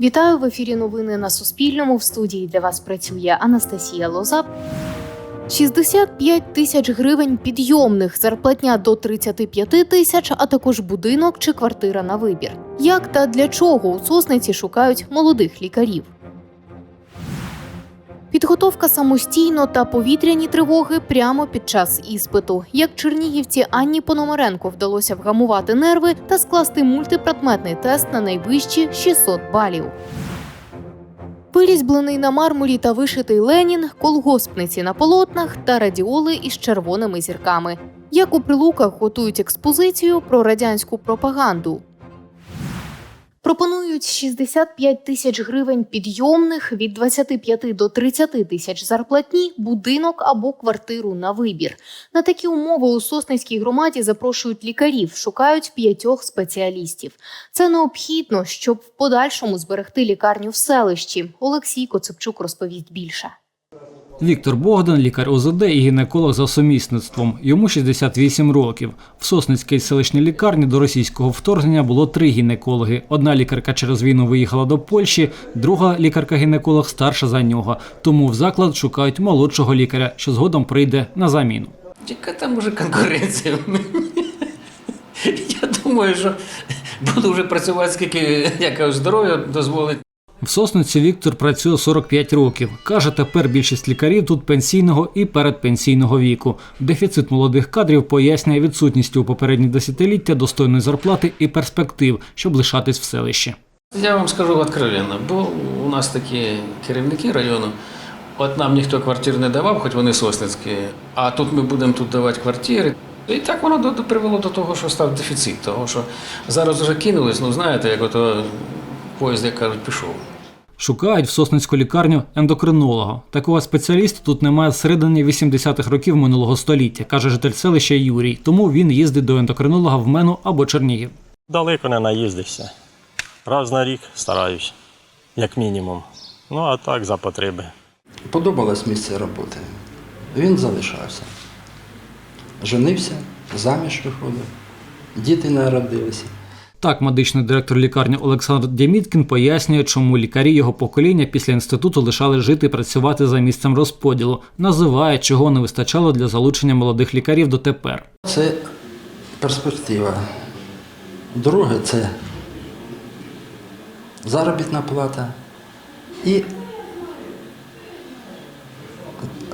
Вітаю в ефірі. Новини на Суспільному. В студії для вас працює Анастасія Лоза. 65 тисяч гривень підйомних, зарплатня до 35 тисяч, а також будинок чи квартира на вибір. Як та для чого у сосниці шукають молодих лікарів? Підготовка самостійно та повітряні тривоги прямо під час іспиту. Як чернігівці Анні Пономаренко вдалося вгамувати нерви та скласти мультипредметний тест на найвищі 600 балів. Вирізьблений на мармурі та вишитий Ленін, колгоспниці на полотнах та радіоли із червоними зірками. Як у прилуках готують експозицію про радянську пропаганду. Пропонують 65 тисяч гривень підйомних від 25 до 30 тисяч зарплатні, будинок або квартиру на вибір. На такі умови у Сосницькій громаді запрошують лікарів, шукають п'ятьох спеціалістів. Це необхідно, щоб в подальшому зберегти лікарню в селищі. Олексій Коцепчук розповість більше. Віктор Богдан, лікар ОЗД і гінеколог за сумісництвом. Йому 68 років. В Сосницькій селищній лікарні до російського вторгнення було три гінекологи. Одна лікарка через війну виїхала до Польщі, друга лікарка-гінеколог старша за нього. Тому в заклад шукають молодшого лікаря, що згодом прийде на заміну. Яка там уже конкуренція? Я думаю, що буду вже працювати, скільки якось здоров'я дозволить. В Сосниці Віктор працює 45 років. Каже, тепер більшість лікарів тут пенсійного і передпенсійного віку. Дефіцит молодих кадрів пояснює відсутністю у попередні десятиліття достойної зарплати і перспектив, щоб лишатись в селищі. Я вам скажу откровенно, бо у нас такі керівники району, от нам ніхто квартир не давав, хоч вони сосницькі, а тут ми будемо тут давати квартири. І так воно до- привело до того, що став дефіцит, того що зараз вже кинулись, ну знаєте, як ото поїзд, як кажуть, пішов. Шукають в Сосницьку лікарню ендокринолога. Такого спеціаліста тут немає з середини 80-х років минулого століття, каже житель селища Юрій. Тому він їздить до ендокринолога в Мену або Чернігів. Далеко не наїздився. Раз на рік стараюсь, як мінімум. Ну а так за потреби. Подобалось місце роботи. Він залишався. Женився, заміж виходив, діти народилися. Так, медичний директор лікарні Олександр Дєміткін пояснює, чому лікарі його покоління після інституту лишали жити і працювати за місцем розподілу. Називає, чого не вистачало для залучення молодих лікарів дотепер. Це перспектива. Друге це заробітна плата. І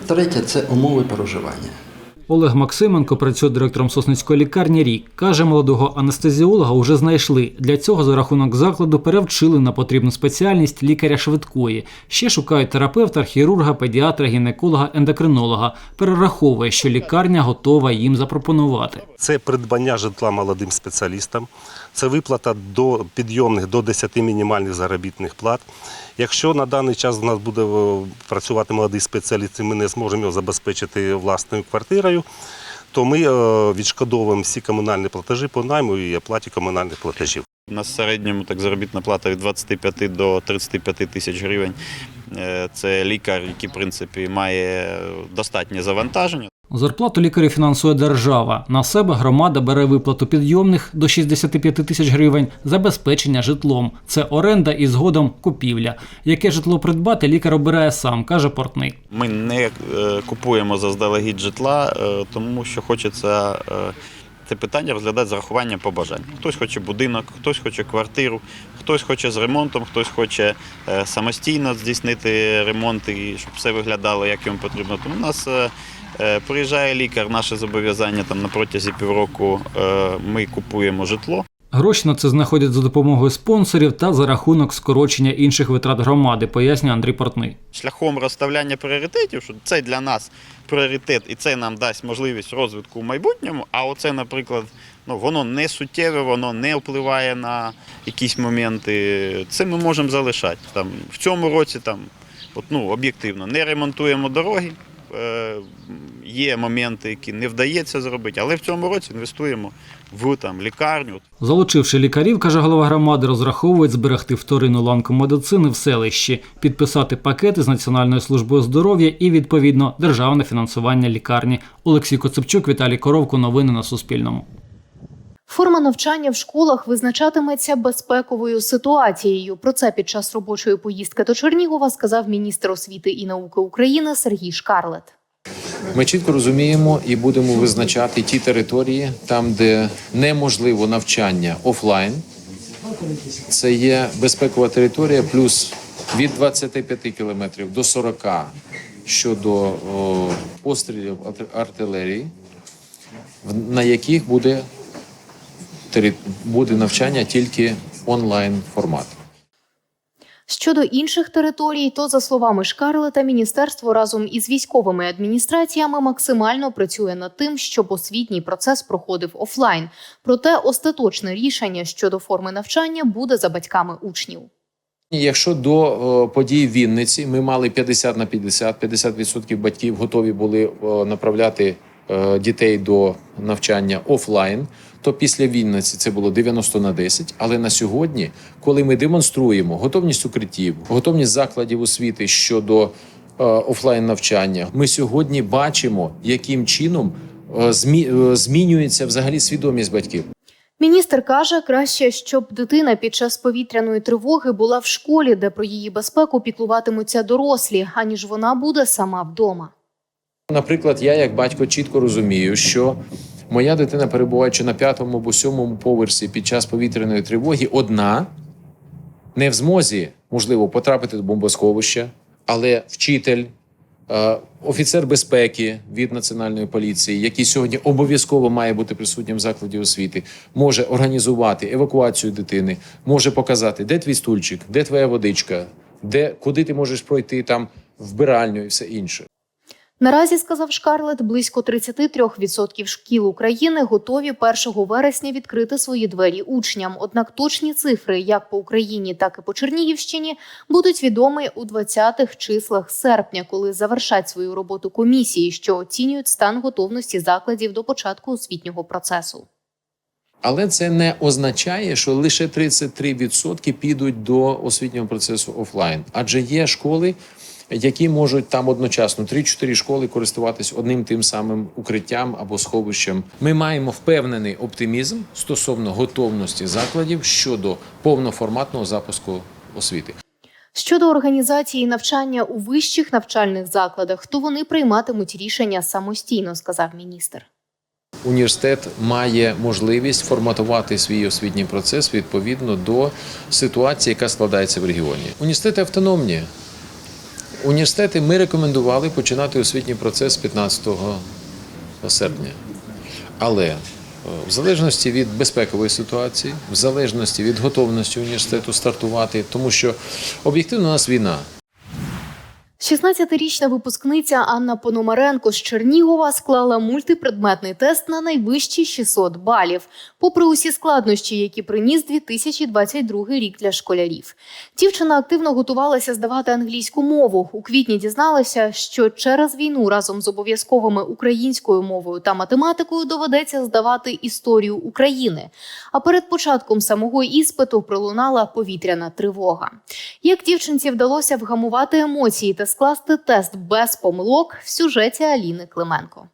третє це умови проживання. Олег Максименко працює директором Сосницької лікарні рік. Каже, молодого анестезіолога вже знайшли. Для цього за рахунок закладу перевчили на потрібну спеціальність лікаря швидкої. Ще шукають терапевта, хірурга, педіатра, гінеколога, ендокринолога. Перераховує, що лікарня готова їм запропонувати. Це придбання житла молодим спеціалістам, це виплата до підйомних до 10 мінімальних заробітних плат. Якщо на даний час в нас буде е, працювати молодий спеціаліст, і ми не зможемо його забезпечити власною квартирою, то ми е, відшкодовуємо всі комунальні платежі по найму і оплаті комунальних платежів. У нас середньому так заробітна плата від 25 до 35 тисяч гривень. Е, Це лікар, який в принципі має достатнє завантаження. Зарплату лікарю фінансує держава. На себе громада бере виплату підйомних до 65 тисяч гривень, забезпечення житлом. Це оренда і згодом купівля. Яке житло придбати, лікар обирає сам, каже портний. Ми не е, купуємо заздалегідь житла, е, тому що хочеться е, це питання розглядати з рахуванням побажань. Хтось хоче будинок, хтось хоче квартиру, хтось хоче з ремонтом, хтось хоче самостійно здійснити ремонт і щоб все виглядало, як йому потрібно. Тому у нас приїжджає лікар, наше зобов'язання там на протязі півроку е, ми купуємо житло. Гроші на це знаходять за допомогою спонсорів та за рахунок скорочення інших витрат громади, пояснює Андрій Портний. шляхом розставляння пріоритетів, що це для нас пріоритет, і це нам дасть можливість розвитку в майбутньому. А оце, наприклад, ну воно не суттєве, воно не впливає на якісь моменти. Це ми можемо залишати. Там в цьому році там, от, ну, об'єктивно, не ремонтуємо дороги. Е, Є моменти, які не вдається зробити, але в цьому році інвестуємо в там лікарню, Залучивши лікарів, каже голова громади, розраховують зберегти вторинну ланку медицини в селищі, підписати пакети з Національною службою здоров'я і відповідно державне фінансування лікарні. Олексій Коцепчук, Віталій Коровко. Новини на Суспільному. Форма навчання в школах визначатиметься безпековою ситуацією. Про це під час робочої поїздки до Чернігова сказав міністр освіти і науки України Сергій Шкарлет. Ми чітко розуміємо і будемо визначати ті території, там, де неможливо навчання офлайн. Це є безпекова територія, плюс від 25 кілометрів до 40 щодо о, пострілів арт- артилерії, на яких буде, буде навчання тільки онлайн формат. Щодо інших територій, то за словами Шкарлета, міністерство разом із військовими адміністраціями максимально працює над тим, щоб освітній процес проходив офлайн. Проте остаточне рішення щодо форми навчання буде за батьками учнів. Якщо до е, подій в Вінниці ми мали 50 на 50, 50% батьків готові були е, направляти е, дітей до навчання офлайн, то після Вінниці це було 90 на 10. Але на сьогодні, коли ми демонструємо готовність укриттів, готовність закладів освіти щодо е, офлайн навчання, ми сьогодні бачимо, яким чином е, е, змінюється взагалі свідомість батьків. Міністр каже, краще, щоб дитина під час повітряної тривоги була в школі, де про її безпеку піклуватимуться дорослі, аніж вона буде сама вдома. Наприклад, я як батько чітко розумію, що моя дитина, перебуваючи на п'ятому або сьомому поверсі під час повітряної тривоги, одна не в змозі, можливо, потрапити до бомбосховища, але вчитель, е, офіцер безпеки від національної поліції, який сьогодні обов'язково має бути присутнім в закладі освіти, може організувати евакуацію дитини, може показати, де твій стульчик, де твоя водичка, де куди ти можеш пройти там вбиральню і все інше. Наразі, сказав Шкарлет, близько 33% шкіл України готові 1 вересня відкрити свої двері учням. Однак точні цифри, як по Україні, так і по Чернігівщині, будуть відомі у 20-х числах серпня, коли завершать свою роботу комісії, що оцінюють стан готовності закладів до початку освітнього процесу. Але це не означає, що лише 33% підуть до освітнього процесу офлайн. Адже є школи, які можуть там одночасно 3-4 школи користуватись одним тим самим укриттям або сховищем. Ми маємо впевнений оптимізм стосовно готовності закладів щодо повноформатного запуску освіти. Щодо організації навчання у вищих навчальних закладах, то вони прийматимуть рішення самостійно, сказав міністр. Університет має можливість форматувати свій освітній процес відповідно до ситуації, яка складається в регіоні. Університети автономні. Університети ми рекомендували починати освітній процес 15 серпня. Але е, в залежності від безпекової ситуації, в залежності від готовності університету стартувати, тому що об'єктивно у нас війна. 16-річна випускниця Анна Пономаренко з Чернігова склала мультипредметний тест на найвищі 600 балів, попри усі складнощі, які приніс 2022 рік для школярів. Дівчина активно готувалася здавати англійську мову. У квітні дізналася, що через війну разом з обов'язковими українською мовою та математикою доведеться здавати історію України. А перед початком самого іспиту пролунала повітряна тривога. Як дівчинці вдалося вгамувати емоції та скласти тест без помилок в сюжеті Аліни Клименко.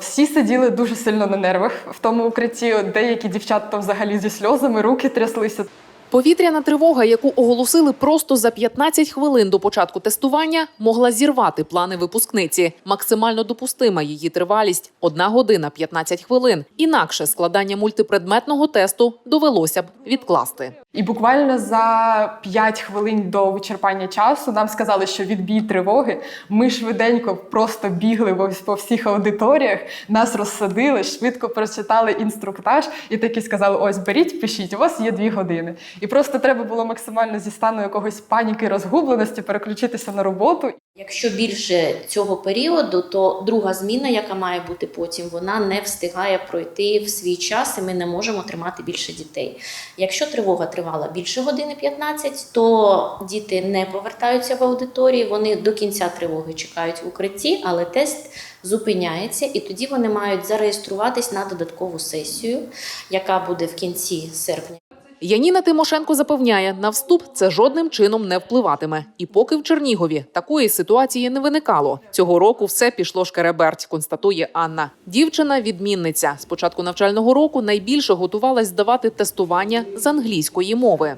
Всі сиділи дуже сильно на нервах в тому укритті. Деякі дівчата взагалі зі сльозами, руки тряслися. Повітряна тривога, яку оголосили просто за 15 хвилин до початку тестування, могла зірвати плани випускниці. Максимально допустима її тривалість 1 година 15 хвилин. Інакше складання мультипредметного тесту довелося б відкласти. І буквально за 5 хвилин до вичерпання часу нам сказали, що відбій тривоги. Ми швиденько просто бігли по всіх аудиторіях, нас розсадили, швидко прочитали інструктаж і таки сказали: ось беріть, пишіть, у вас є 2 години. І просто треба було максимально зі стану якогось паніки, розгубленості переключитися на роботу. Якщо більше цього періоду, то друга зміна, яка має бути потім, вона не встигає пройти в свій час, і ми не можемо тримати більше дітей. Якщо тривога тривала більше години 15, то діти не повертаються в аудиторії, вони до кінця тривоги чекають в укритті, але тест зупиняється, і тоді вони мають зареєструватись на додаткову сесію, яка буде в кінці серпня. Яніна Тимошенко запевняє, на вступ це жодним чином не впливатиме. І поки в Чернігові такої ситуації не виникало. Цього року все пішло шкереберть, констатує Анна. Дівчина відмінниця. З початку навчального року найбільше готувалась здавати тестування з англійської мови.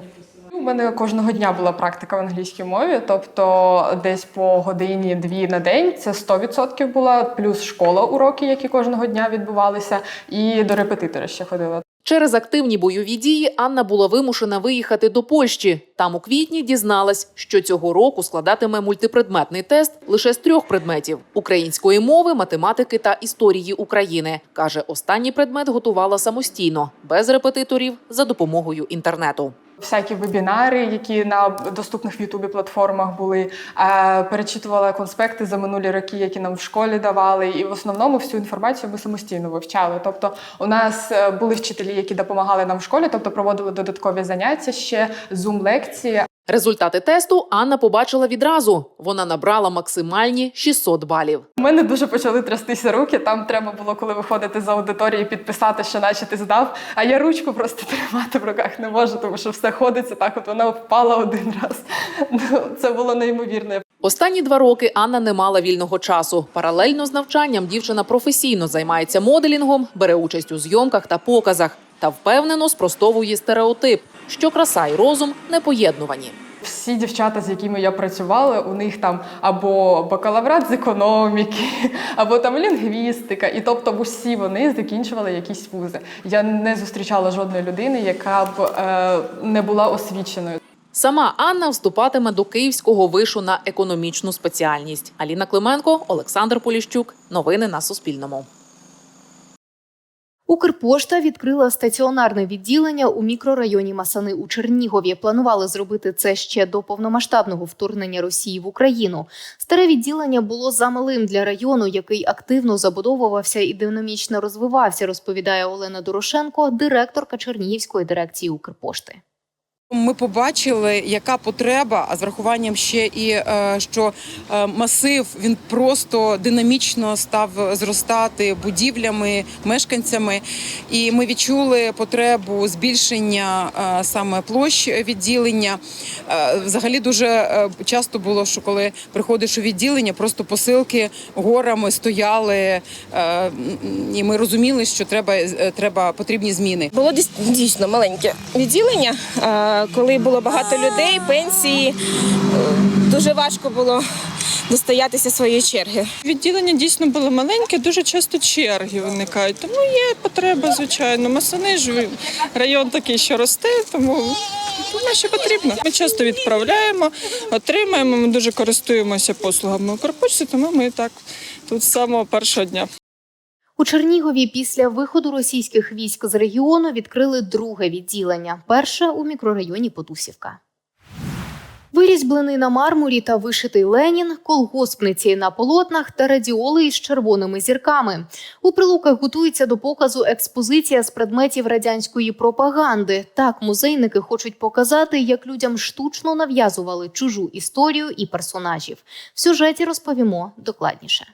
У мене кожного дня була практика в англійській мові, тобто десь по годині-дві на день це 100% була, плюс школа уроки, які кожного дня відбувалися, і до репетитора ще ходила. Через активні бойові дії Анна була вимушена виїхати до Польщі. Там у квітні дізналась, що цього року складатиме мультипредметний тест лише з трьох предметів: української мови, математики та історії України. каже, останній предмет готувала самостійно, без репетиторів, за допомогою інтернету. Всякі вебінари, які на доступних в Ютубі платформах були, е, перечитувала конспекти за минулі роки, які нам в школі давали. І в основному всю інформацію ми самостійно вивчали. Тобто, у нас е, були вчителі, які допомагали нам в школі, тобто проводили додаткові заняття, ще зум-лекції. Результати тесту Анна побачила відразу. Вона набрала максимальні 600 балів. У мене дуже почали трястися руки. Там треба було, коли виходити з аудиторії, підписати, що наче ти здав. А я ручку просто тримати в руках не можу, тому що все ходиться так. От вона впала один раз. Ну, Це було неймовірно. Останні два роки Анна не мала вільного часу. Паралельно з навчанням дівчина професійно займається моделінгом, бере участь у зйомках та показах та впевнено спростовує стереотип, що краса і розум не поєднувані. Всі дівчата, з якими я працювала, у них там або бакалаврат з економіки, або там лінгвістика. І тобто усі вони закінчували якісь вузи. Я не зустрічала жодної людини, яка б е, не була освіченою. Сама Анна вступатиме до Київського вишу на економічну спеціальність. Аліна Клименко, Олександр Поліщук. Новини на Суспільному. Укрпошта відкрила стаціонарне відділення у мікрорайоні Масани у Чернігові. Планували зробити це ще до повномасштабного вторгнення Росії в Україну. Старе відділення було замалим для району, який активно забудовувався і динамічно розвивався, розповідає Олена Дорошенко, директорка Чернігівської дирекції Укрпошти. Ми побачили, яка потреба, а з врахуванням ще і е, що е, масив він просто динамічно став зростати будівлями, мешканцями. І ми відчули потребу збільшення е, саме площ відділення. Взагалі дуже часто було, що коли приходиш у відділення, просто посилки горами стояли, і ми розуміли, що треба, треба потрібні зміни. Було дійс- дійсно маленьке відділення, коли було багато людей, пенсії. е, Дуже важко було достоятися своєї черги. Відділення дійсно було маленьке, дуже часто черги виникають. Тому є потреба, звичайно. Масани ж район такий, що росте, тому що потрібно. Ми часто відправляємо, отримаємо. Ми дуже користуємося послугами Укрпочти, тому ми так тут з самого першого дня. У Чернігові після виходу російських військ з регіону відкрили друге відділення. Перше у мікрорайоні Потусівка. Вирізьблений на мармурі та вишитий Ленін, колгоспниці на полотнах та радіоли із червоними зірками. У прилуках готується до показу експозиція з предметів радянської пропаганди. Так музейники хочуть показати, як людям штучно нав'язували чужу історію і персонажів. В сюжеті розповімо докладніше.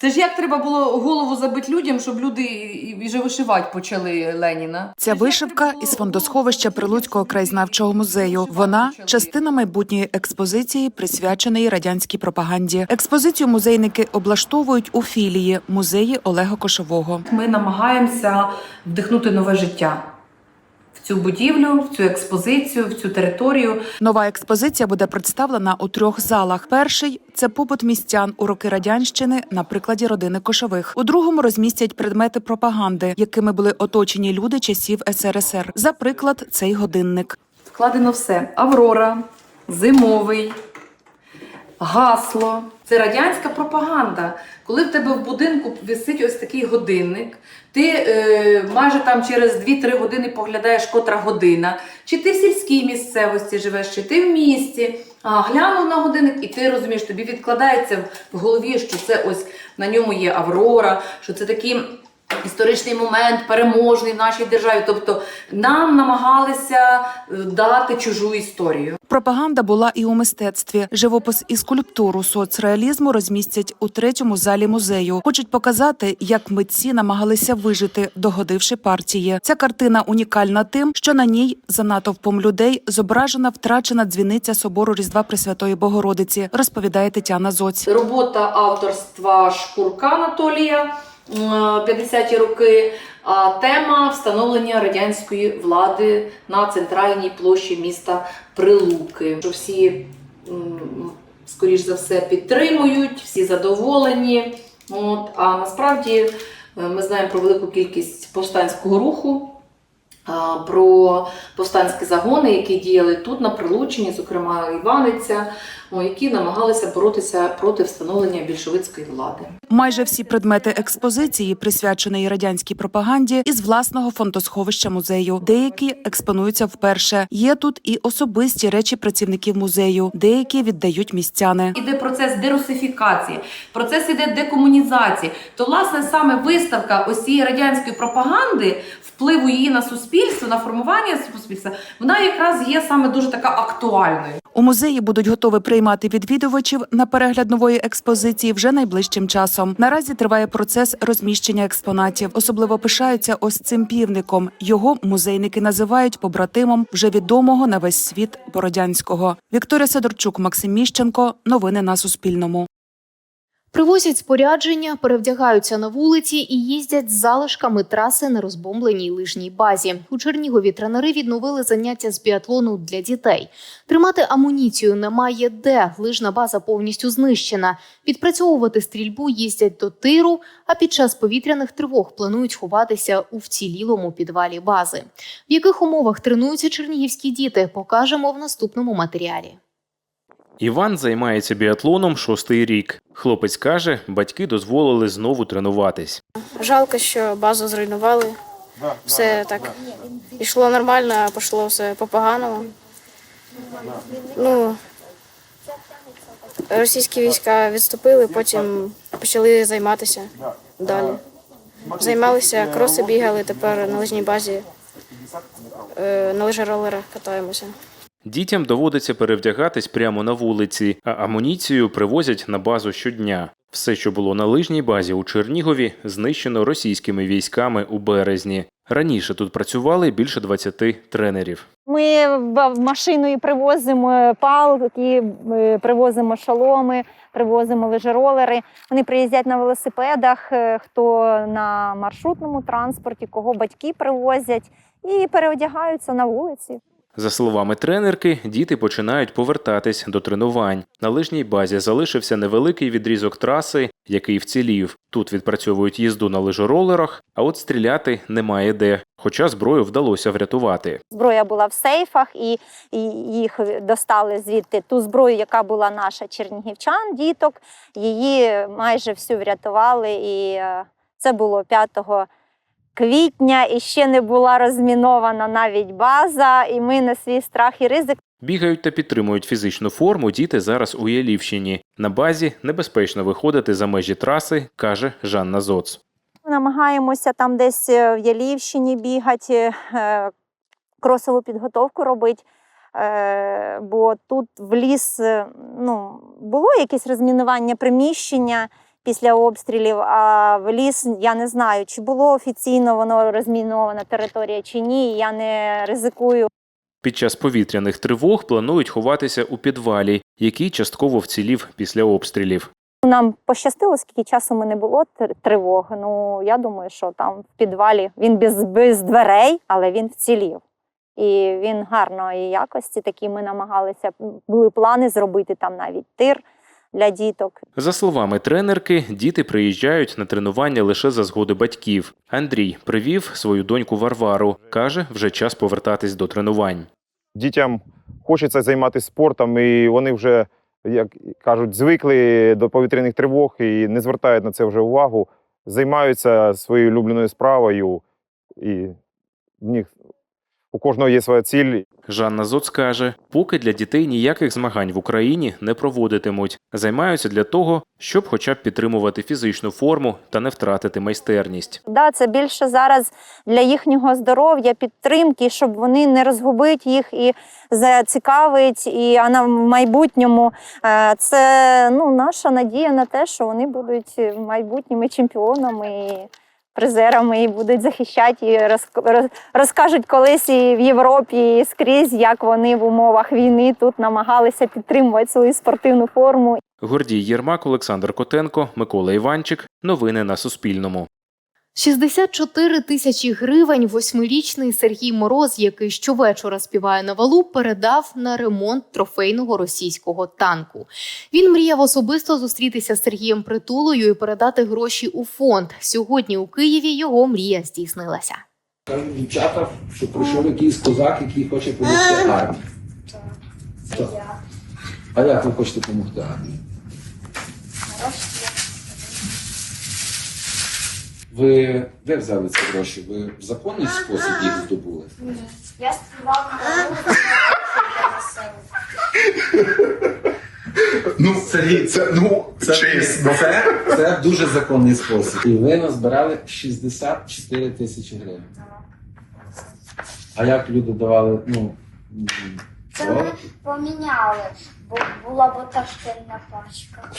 Це ж як треба було голову забити людям, щоб люди і вже вишивати почали Леніна. Ця вишивка із фондосховища Прилуцького краєзнавчого музею. Вона частина майбутньої експозиції, присвяченої радянській пропаганді. Експозицію музейники облаштовують у філії музеї Олега Кошового. Ми намагаємося вдихнути нове життя цю будівлю, в цю експозицію, в цю територію. Нова експозиція буде представлена у трьох залах. Перший це побут містян у роки радянщини на прикладі родини Кошових. У другому розмістять предмети пропаганди, якими були оточені люди часів СРСР. За приклад, цей годинник. Вкладено все: Аврора, зимовий, гасло. Це радянська пропаганда. Коли в тебе в будинку висить ось такий годинник, ти е, майже там через 2-3 години поглядаєш, котра година. Чи ти в сільській місцевості живеш, чи ти в місті. А, глянув на годинник, і ти розумієш, тобі відкладається в голові, що це ось на ньому є Аврора, що це такі історичний момент переможний в нашій державі. Тобто нам намагалися е, дати чужу історію. Пропаганда була і у мистецтві. Живопис і скульптуру соцреалізму розмістять у третьому залі музею. Хочуть показати, як митці намагалися вижити, догодивши партії. Ця картина унікальна тим, що на ній за натовпом людей зображена втрачена дзвіниця собору Різдва Пресвятої Богородиці, розповідає Тетяна Зоць. Робота авторства Шкурка Анатолія 50-ті роки. А тема встановлення радянської влади на центральній площі міста Прилуки. Що всі, скоріш за все, підтримують, всі задоволені. От, а насправді е, ми знаємо про велику кількість повстанського руху. Про повстанські загони, які діяли тут на Прилучині, зокрема Іваниця, які намагалися боротися проти встановлення більшовицької влади. Майже всі предмети експозиції присвяченої радянській пропаганді із власного фондосховища музею. Деякі експонуються вперше. Є тут і особисті речі працівників музею, деякі віддають містяни. Іде процес дерусифікації, процес іде декомунізації. То, власне, саме виставка ось цієї радянської пропаганди, впливу її на суспільство, на формування суспільства, вона якраз є саме дуже така актуальною. У музеї будуть готові приймати відвідувачів на перегляд нової експозиції вже найближчим часом. Наразі триває процес розміщення експонатів. Особливо пишаються ось цим півником. Його музейники називають побратимом вже відомого на весь світ Бородянського. Вікторія Сидорчук, Максим Міщенко. Новини на Суспільному. Привозять спорядження, перевдягаються на вулиці і їздять з залишками траси на розбомбленій лижній базі. У Чернігові тренери відновили заняття з біатлону для дітей. Тримати амуніцію немає де. Лижна база повністю знищена. Відпрацьовувати стрільбу їздять до тиру, а під час повітряних тривог планують ховатися у вцілілому підвалі бази. В яких умовах тренуються чернігівські діти, покажемо в наступному матеріалі. Іван займається біатлоном шостий рік. Хлопець каже, батьки дозволили знову тренуватись. Жалко, що базу зруйнували. Все так йшло нормально, а пішло все по-поганому. Ну, російські війська відступили, потім почали займатися далі. Займалися, кроси бігали, тепер на лижній базі е, на лижеролерах катаємося. Дітям доводиться перевдягатись прямо на вулиці, а амуніцію привозять на базу щодня. Все, що було на лижній базі у Чернігові, знищено російськими військами у березні. Раніше тут працювали більше 20 тренерів. Ми і привозимо палки, е, привозимо шоломи, привозимо лижеролери. Вони приїздять на велосипедах, е, хто на маршрутному транспорті, кого батьки привозять, і переодягаються на вулиці. За словами тренерки, діти починають повертатись до тренувань. На лижній базі залишився невеликий відрізок траси, який вцілів. Тут відпрацьовують їзду на лижоролерах, а от стріляти немає де. Хоча зброю вдалося врятувати. Зброя була в сейфах, і, їх достали звідти ту зброю, яка була наша чернігівчан, діток. Її майже всю врятували. І е, це було 5 квітня, і ще не була розмінована навіть база. І ми на свій страх і ризик Бігають та підтримують фізичну форму діти зараз у Ялівщині. На базі небезпечно виходити за межі траси, каже Жанна Зоц. намагаємося там десь е, в Ялівщині бігати, е, кросову підготовку робити. Е, Бо тут в ліс ну, було якесь розмінування приміщення після обстрілів, а в ліс я не знаю, чи було офіційно воно розмінована територія чи ні. Я не ризикую. Під час повітряних тривог планують ховатися у підвалі, який частково вцілів після обстрілів. Нам пощастило, скільки часу ми не було тр- тривог. Ну я думаю, що там в підвалі він без, без дверей, але він вцілів. І він гарної якості. Такі ми намагалися. Були плани зробити там навіть тир для діток. За словами тренерки, діти приїжджають на тренування лише за згоди батьків. Андрій привів свою доньку Варвару. каже, вже час повертатись до тренувань. дітям хочеться займатися спортом, і вони вже, як кажуть, звикли до повітряних тривог і не звертають на це вже увагу, займаються своєю улюбленою справою, і в них у кожного є своя ціль. Жанна Зоц каже, поки для дітей ніяких змагань в Україні не проводитимуть. Займаються для того, щоб хоча б підтримувати фізичну форму та не втратити майстерність. Да, це більше зараз для їхнього здоров'я, підтримки, щоб вони не розгубить їх і зацікавить, і а на в майбутньому е, це ну, наша надія на те, що вони будуть майбутніми чемпіонами. Призерами і будуть захищати і розкажуть колись і в Європі і скрізь, як вони в умовах війни тут намагалися підтримувати свою спортивну форму. Гордій Єрмак, Олександр Котенко, Микола Іванчик. Новини на Суспільному. 64 тисячі гривень восьмирічний Сергій Мороз, який щовечора співає на валу, передав на ремонт трофейного російського танку. Він мріяв особисто зустрітися з Сергієм Притулою і передати гроші у фонд. Сьогодні у Києві його мрія здійснилася. Кажуть дівчата, що прийшов якийсь козак, який хоче допомогти армії. Так. А як ви хочете допомогти армії? Ви де взяли ці гроші? Ви в законний спосіб їх здобули? Ні. Я співав Ну, Сергій, це, ну, це, це, це дуже законний спосіб. І ви назбирали 64 тисячі гривень. А як люди давали, ну, Це ми поміняли, бо була боташкельна пачка.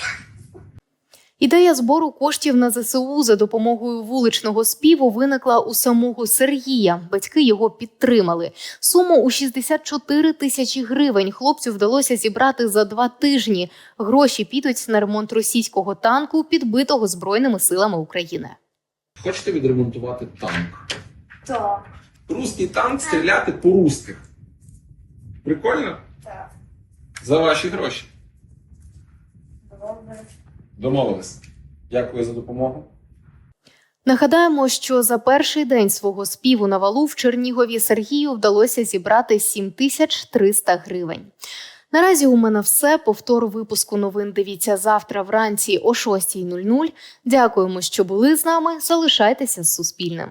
Ідея збору коштів на ЗСУ за допомогою вуличного співу виникла у самого Сергія. Батьки його підтримали. Суму у 64 тисячі гривень хлопцю вдалося зібрати за два тижні. Гроші підуть на ремонт російського танку, підбитого збройними силами України. Хочете відремонтувати танк? Так. Руський танк стріляти по русських. Прикольно? Так. За ваші гроші. Добре. Домовились. Дякую за допомогу. Нагадаємо, що за перший день свого співу на валу в Чернігові Сергію вдалося зібрати 7300 гривень. Наразі у мене все. Повтор випуску новин дивіться завтра вранці о 6.00. Дякуємо, що були з нами. Залишайтеся з Суспільним.